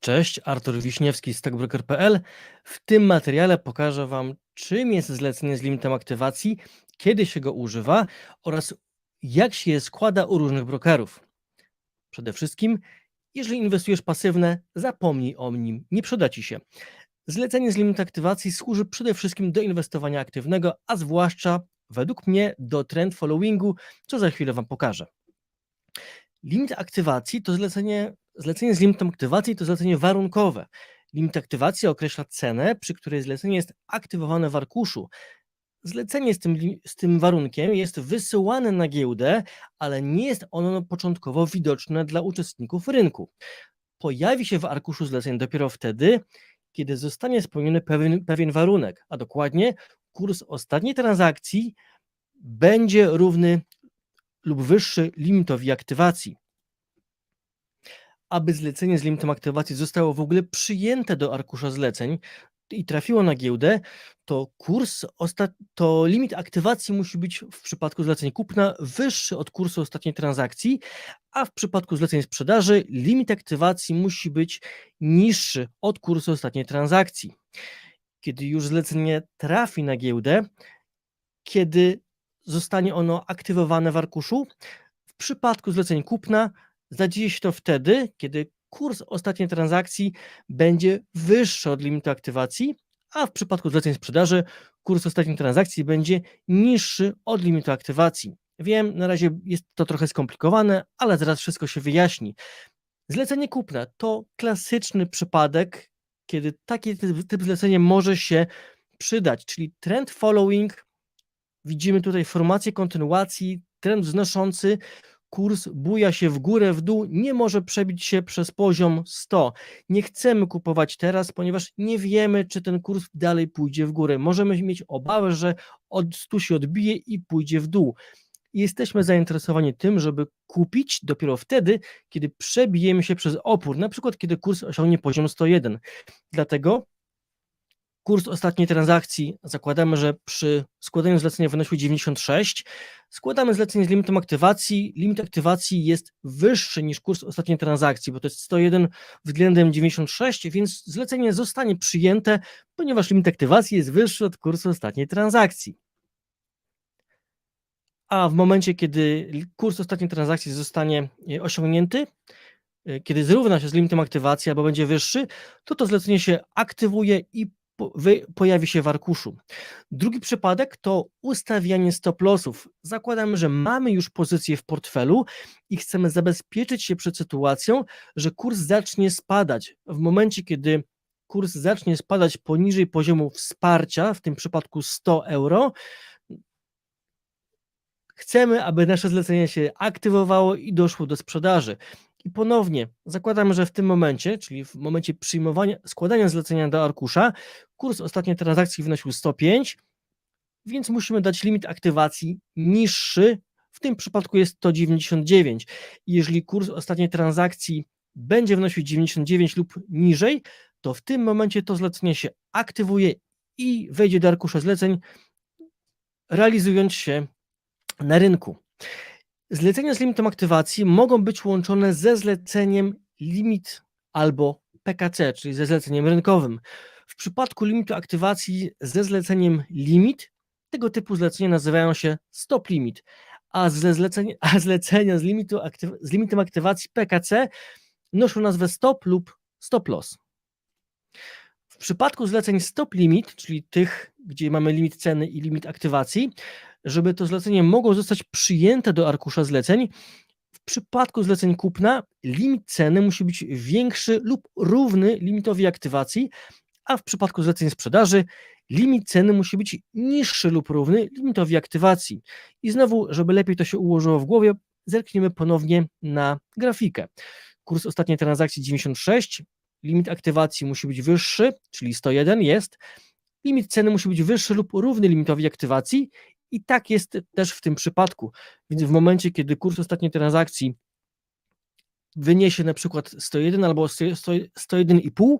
Cześć, Artur Wiśniewski z StockBroker.pl. W tym materiale pokażę Wam, czym jest zlecenie z limitem aktywacji, kiedy się go używa oraz jak się je składa u różnych brokerów. Przede wszystkim, jeżeli inwestujesz pasywne, zapomnij o nim, nie przyda Ci się. Zlecenie z limitem aktywacji służy przede wszystkim do inwestowania aktywnego, a zwłaszcza według mnie do trend followingu, co za chwilę Wam pokażę. Limit aktywacji to zlecenie, zlecenie z limitem aktywacji to zlecenie warunkowe. Limit aktywacji określa cenę, przy której zlecenie jest aktywowane w arkuszu. Zlecenie z tym, z tym warunkiem jest wysyłane na giełdę, ale nie jest ono początkowo widoczne dla uczestników rynku. Pojawi się w arkuszu zleceń dopiero wtedy, kiedy zostanie spełniony pewien, pewien warunek, a dokładnie kurs ostatniej transakcji będzie równy lub wyższy limitowi aktywacji. Aby zlecenie z limitem aktywacji zostało w ogóle przyjęte do arkusza zleceń i trafiło na giełdę, to kurs, to limit aktywacji musi być w przypadku zleceń kupna wyższy od kursu ostatniej transakcji, a w przypadku zleceń sprzedaży limit aktywacji musi być niższy od kursu ostatniej transakcji. Kiedy już zlecenie trafi na giełdę, kiedy zostanie ono aktywowane w arkuszu. W przypadku zleceń kupna zadzieje się to wtedy, kiedy kurs ostatniej transakcji będzie wyższy od limitu aktywacji, a w przypadku zleceń sprzedaży kurs ostatniej transakcji będzie niższy od limitu aktywacji. Wiem, na razie jest to trochę skomplikowane, ale zaraz wszystko się wyjaśni. Zlecenie kupna to klasyczny przypadek, kiedy taki typ zlecenia może się przydać, czyli trend following Widzimy tutaj formację kontynuacji, trend wznoszący, kurs buja się w górę, w dół, nie może przebić się przez poziom 100. Nie chcemy kupować teraz, ponieważ nie wiemy, czy ten kurs dalej pójdzie w górę. Możemy mieć obawę, że od 100 się odbije i pójdzie w dół. Jesteśmy zainteresowani tym, żeby kupić dopiero wtedy, kiedy przebijemy się przez opór, na przykład kiedy kurs osiągnie poziom 101. Dlatego Kurs ostatniej transakcji zakładamy, że przy składaniu zlecenia wynosił 96. Składamy zlecenie z limitem aktywacji. Limit aktywacji jest wyższy niż kurs ostatniej transakcji, bo to jest 101 względem 96, więc zlecenie zostanie przyjęte, ponieważ limit aktywacji jest wyższy od kursu ostatniej transakcji. A w momencie, kiedy kurs ostatniej transakcji zostanie e, osiągnięty, e, kiedy zrówna się z limitem aktywacji albo będzie wyższy, to to zlecenie się aktywuje i pojawi się w arkuszu. Drugi przypadek to ustawianie stop lossów. Zakładamy, że mamy już pozycję w portfelu i chcemy zabezpieczyć się przed sytuacją, że kurs zacznie spadać. W momencie, kiedy kurs zacznie spadać poniżej poziomu wsparcia, w tym przypadku 100 euro, chcemy, aby nasze zlecenie się aktywowało i doszło do sprzedaży. I ponownie zakładamy, że w tym momencie, czyli w momencie przyjmowania, składania zlecenia do arkusza, kurs ostatniej transakcji wynosił 105, więc musimy dać limit aktywacji niższy. W tym przypadku jest to 99. I Jeżeli kurs ostatniej transakcji będzie wynosił 99 lub niżej, to w tym momencie to zlecenie się aktywuje i wejdzie do arkusza zleceń, realizując się na rynku. Zlecenia z limitem aktywacji mogą być łączone ze zleceniem limit albo PKC, czyli ze zleceniem rynkowym. W przypadku limitu aktywacji ze zleceniem limit, tego typu zlecenia nazywają się stop limit, a, zlecenia, a zlecenia z, limitu aktyw, z limitem aktywacji PKC noszą nazwę stop lub stop loss. W przypadku zleceń stop limit, czyli tych, gdzie mamy limit ceny i limit aktywacji, żeby to zlecenie mogło zostać przyjęte do arkusza zleceń, w przypadku zleceń kupna limit ceny musi być większy lub równy limitowi aktywacji, a w przypadku zleceń sprzedaży limit ceny musi być niższy lub równy limitowi aktywacji. I znowu, żeby lepiej to się ułożyło w głowie, zerkniemy ponownie na grafikę. Kurs ostatniej transakcji 96, limit aktywacji musi być wyższy, czyli 101 jest, limit ceny musi być wyższy lub równy limitowi aktywacji i tak jest też w tym przypadku. Więc w momencie, kiedy kurs ostatniej transakcji wyniesie na przykład 101 albo 100 101,5,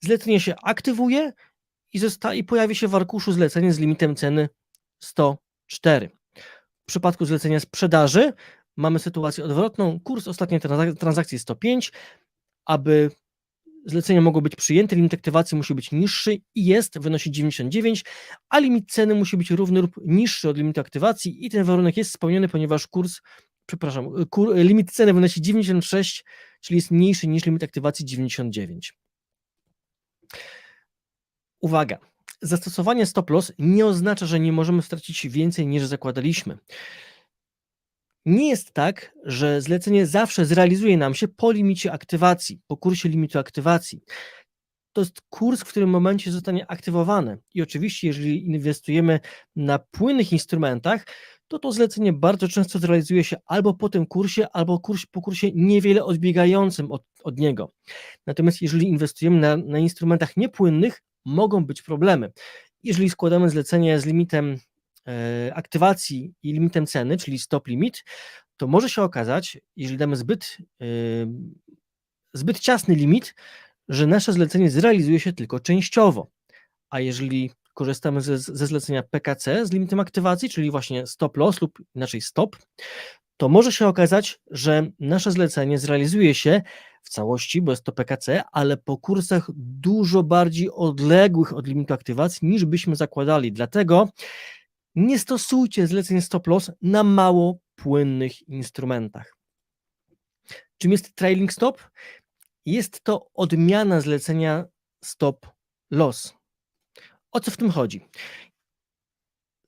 zlecenie się aktywuje i, zosta- i pojawi się w arkuszu zlecenie z limitem ceny 104. W przypadku zlecenia sprzedaży mamy sytuację odwrotną. Kurs ostatniej transak- transakcji 105. Aby zlecenia mogą być przyjęte, limit aktywacji musi być niższy i jest, wynosi 99, a limit ceny musi być równy lub niższy od limitu aktywacji i ten warunek jest spełniony, ponieważ kurs, przepraszam, kur, limit ceny wynosi 96, czyli jest mniejszy niż limit aktywacji 99. Uwaga, zastosowanie stop loss nie oznacza, że nie możemy stracić więcej niż zakładaliśmy. Nie jest tak, że zlecenie zawsze zrealizuje nam się po limicie aktywacji, po kursie limitu aktywacji. To jest kurs, w którym momencie zostanie aktywowany. I oczywiście, jeżeli inwestujemy na płynnych instrumentach, to to zlecenie bardzo często zrealizuje się albo po tym kursie, albo kurs, po kursie niewiele odbiegającym od, od niego. Natomiast jeżeli inwestujemy na, na instrumentach niepłynnych, mogą być problemy. Jeżeli składamy zlecenie z limitem aktywacji i limitem ceny, czyli stop limit, to może się okazać, jeżeli damy zbyt, e, zbyt ciasny limit, że nasze zlecenie zrealizuje się tylko częściowo. A jeżeli korzystamy ze, ze zlecenia PKC z limitem aktywacji, czyli właśnie stop loss lub inaczej stop, to może się okazać, że nasze zlecenie zrealizuje się w całości, bo jest to PKC, ale po kursach dużo bardziej odległych od limitu aktywacji niż byśmy zakładali. Dlatego nie stosujcie zleceń stop loss na mało płynnych instrumentach. Czym jest trailing stop? Jest to odmiana zlecenia stop loss. O co w tym chodzi?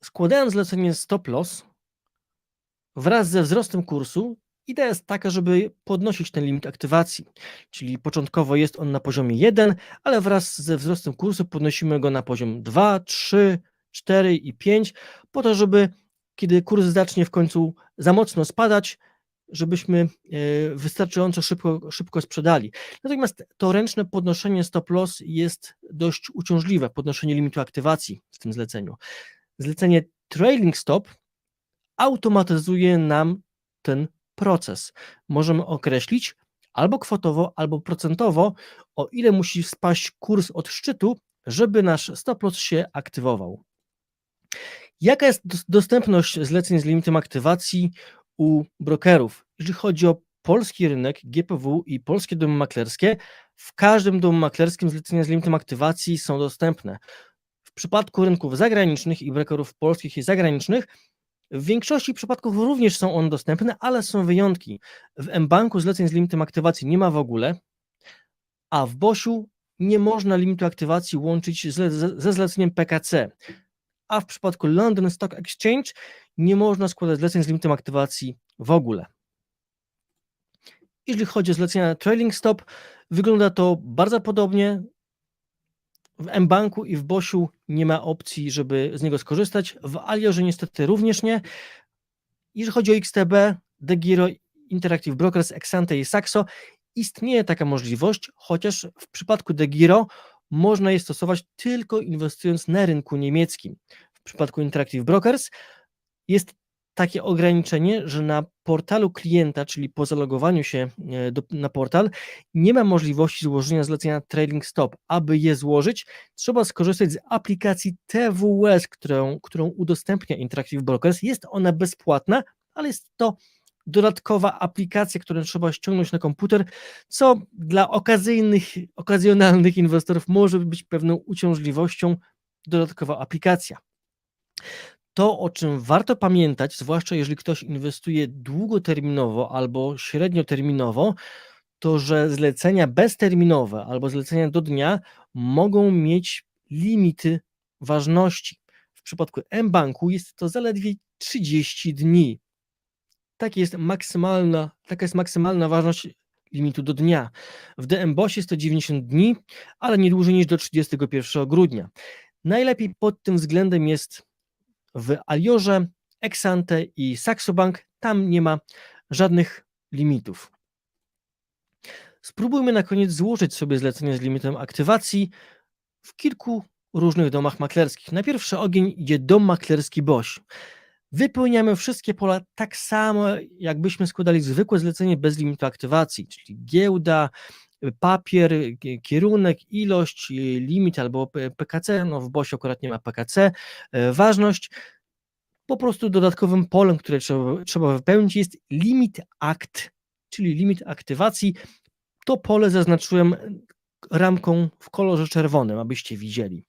Składając zlecenie stop loss, wraz ze wzrostem kursu, idea jest taka, żeby podnosić ten limit aktywacji. Czyli początkowo jest on na poziomie 1, ale wraz ze wzrostem kursu podnosimy go na poziom 2, 3, 4 i 5, po to, żeby kiedy kurs zacznie w końcu za mocno spadać, żebyśmy e, wystarczająco szybko, szybko sprzedali. Natomiast to ręczne podnoszenie stop loss jest dość uciążliwe, podnoszenie limitu aktywacji w tym zleceniu. Zlecenie trailing stop automatyzuje nam ten proces. Możemy określić albo kwotowo, albo procentowo, o ile musi spaść kurs od szczytu, żeby nasz stop loss się aktywował. Jaka jest dostępność zleceń z limitem aktywacji u brokerów? Jeżeli chodzi o polski rynek, GPW i polskie domy maklerskie, w każdym domu maklerskim zlecenia z limitem aktywacji są dostępne. W przypadku rynków zagranicznych i brokerów polskich i zagranicznych w większości przypadków również są one dostępne, ale są wyjątki. W mBanku zleceń z limitem aktywacji nie ma w ogóle, a w BOSiu nie można limitu aktywacji łączyć ze, zleceniem PKC. A w przypadku London Stock Exchange nie można składać zleceń z limitem aktywacji w ogóle. Jeżeli chodzi o zlecenia trailing stop, wygląda to bardzo podobnie. W mBanku i w Bosiu nie ma opcji, żeby z niego skorzystać. W Aliorze niestety również nie. Jeżeli chodzi o XTB, DeGiro, Interactive Brokers, Exante i Saxo, istnieje taka możliwość, chociaż w przypadku DeGiro można je stosować tylko inwestując na rynku niemieckim. W przypadku Interactive Brokers jest takie ograniczenie, że na portalu klienta, czyli po zalogowaniu się e, do, na portal, nie ma możliwości złożenia zlecenia Trading Stop. Aby je złożyć, trzeba skorzystać z aplikacji TWS, którą, którą udostępnia Interactive Brokers. Jest ona bezpłatna, ale jest to dodatkowa aplikacja, którą trzeba ściągnąć na komputer, co dla okazyjnych, okazjonalnych inwestorów może być pewną uciążliwością, dodatkowa aplikacja. To, o czym warto pamiętać, zwłaszcza jeżeli ktoś inwestuje długoterminowo albo średnioterminowo, to że zlecenia bezterminowe albo zlecenia do dnia mogą mieć limity ważności. W przypadku mBanku jest to zaledwie 30 dni. Tak jest maksymalna, taka jest maksymalna ważność limitu do dnia. W DMBOS jest to 90 dni, ale nie dłużej niż do 31 grudnia. Najlepiej pod tym względem jest w Aliorze, Exante i Saxobank. Tam nie ma żadnych limitów. Spróbujmy na koniec złożyć sobie zlecenie z limitem aktywacji w kilku różnych domach maklerskich. Na pierwszy ogień idzie dom maklerski BOŚ. Wypełniamy wszystkie pola tak samo, jakbyśmy składali zwykłe zlecenie bez limitu aktywacji, czyli giełda, papier, kierunek, ilość, limit albo PKC, no w BOSie akurat nie ma PKC, e, ważność, po prostu dodatkowym polem, które trzeba, trzeba wypełnić jest limit akt, czyli limit aktywacji. To pole zaznaczyłem ramką w kolorze czerwonym, abyście widzieli.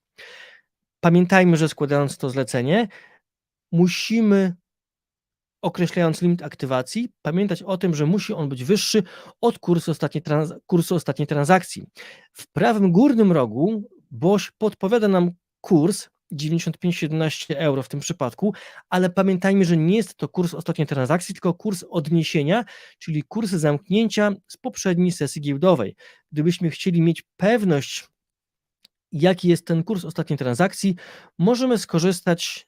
Pamiętajmy, że składając to zlecenie, musimy określając limit aktywacji, pamiętać o tym, że musi on być wyższy od kursu ostatniej, trans kursu ostatniej transakcji. W prawym górnym rogu BOŚ podpowiada nam kurs 95,17 euro w tym przypadku, ale pamiętajmy, że nie jest to kurs ostatniej transakcji, tylko kurs odniesienia, czyli kurs zamknięcia z poprzedniej sesji giełdowej. Gdybyśmy chcieli mieć pewność, jaki jest ten kurs ostatniej transakcji, możemy skorzystać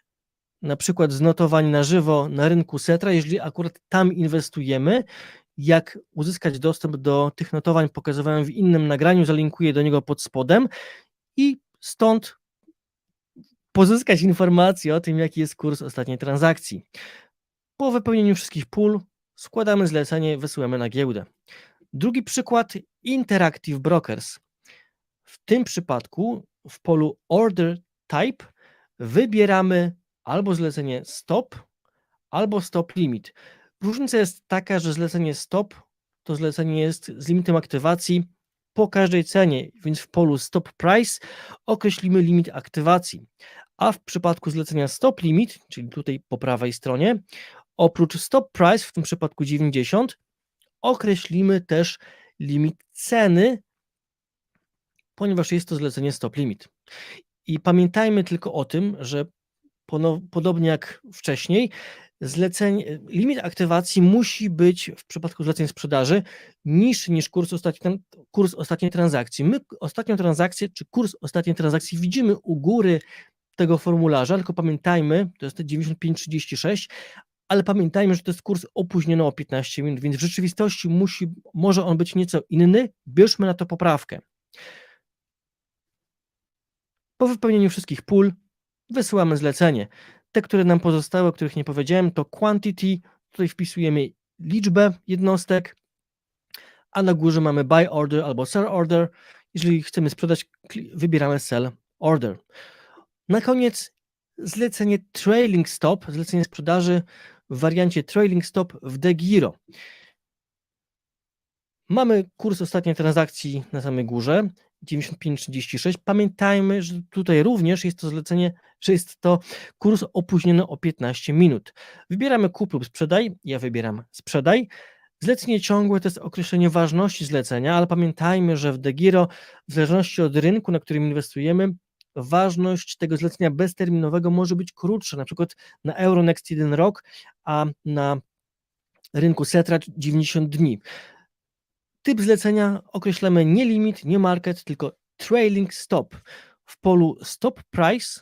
na przykład z notowań na żywo na rynku Setra, jeżeli akurat tam inwestujemy, jak uzyskać dostęp do tych notowań pokazywałem w innym nagraniu, zalinkuję do niego pod spodem i stąd pozyskać informacje o tym, jaki jest kurs ostatniej transakcji. Po wypełnieniu wszystkich pól składamy zlecenie, wysyłamy na giełdę. Drugi przykład Interactive Brokers. W tym przypadku w polu Order Type wybieramy albo zlecenie stop, albo stop limit. Różnica jest taka, że zlecenie stop to zlecenie jest z limitem aktywacji po każdej cenie, więc w polu stop price określimy limit aktywacji. A w przypadku zlecenia stop limit, czyli tutaj po prawej stronie, oprócz stop price, w tym przypadku 90, określimy też limit ceny, ponieważ jest to zlecenie stop limit. I pamiętajmy tylko o tym, że podobnie jak wcześniej, zleceń, limit aktywacji musi być w przypadku zleceń sprzedaży niższy niż kurs, ostatni, kurs ostatniej transakcji. My ostatnią transakcję, czy kurs ostatniej transakcji widzimy u góry tego formularza, tylko pamiętajmy, to jest 95,36, ale pamiętajmy, że to jest kurs opóźniony o 15 minut, więc w rzeczywistości musi, może on być nieco inny, bierzmy na to poprawkę. Po wypełnieniu wszystkich pól wysyłamy zlecenie. Te, które nam pozostały, o których nie powiedziałem, to quantity, tutaj wpisujemy liczbę jednostek, a na górze mamy buy order albo sell order. Jeżeli chcemy sprzedać, wybieramy sell order. Na koniec zlecenie trailing stop, zlecenie sprzedaży w wariancie trailing stop w DeGiro. Mamy kurs ostatniej transakcji na samej górze, 95,36. Pamiętajmy, że tutaj również jest to zlecenie, że jest to kurs opóźniony o 15 minut. Wybieramy kup lub sprzedaj, ja wybieram sprzedaj. Zlecenie ciągłe to jest określenie ważności zlecenia, ale pamiętajmy, że w DeGiro, w zależności od rynku, na którym inwestujemy, ważność tego zlecenia bezterminowego może być krótsza, na przykład na Euronext 1 rok, a na rynku Setra 90 dni. Typ zlecenia określamy nie limit, nie market, tylko trailing stop. W polu stop price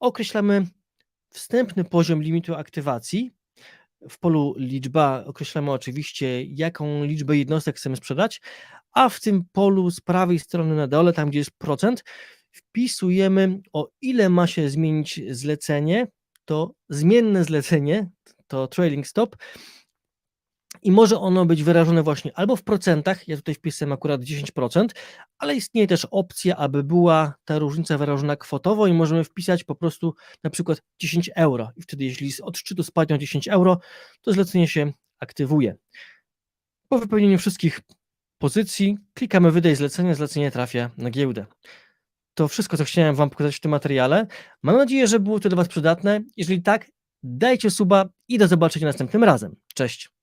określamy wstępny poziom limitu aktywacji. W polu liczba określamy oczywiście, jaką liczbę jednostek chcemy sprzedać, a w tym polu z prawej strony na dole, tam gdzie jest procent, wpisujemy o ile ma się zmienić zlecenie, to zmienne zlecenie, to trailing stop, i może ono być wyrażone właśnie albo w procentach, ja tutaj wpisałem akurat 10%, ale istnieje też opcja, aby była ta różnica wyrażona kwotowo i możemy wpisać po prostu na przykład 10 euro i wtedy jeśli z odczytu spadnie o 10 euro, to zlecenie się aktywuje. Po wypełnieniu wszystkich pozycji klikamy wydaj zlecenie, zlecenie trafia na giełdę. To wszystko, co chciałem Wam pokazać w tym materiale. Mam nadzieję, że było to dla Was przydatne. Jeżeli tak, dajcie suba i do zobaczenia następnym razem. Cześć!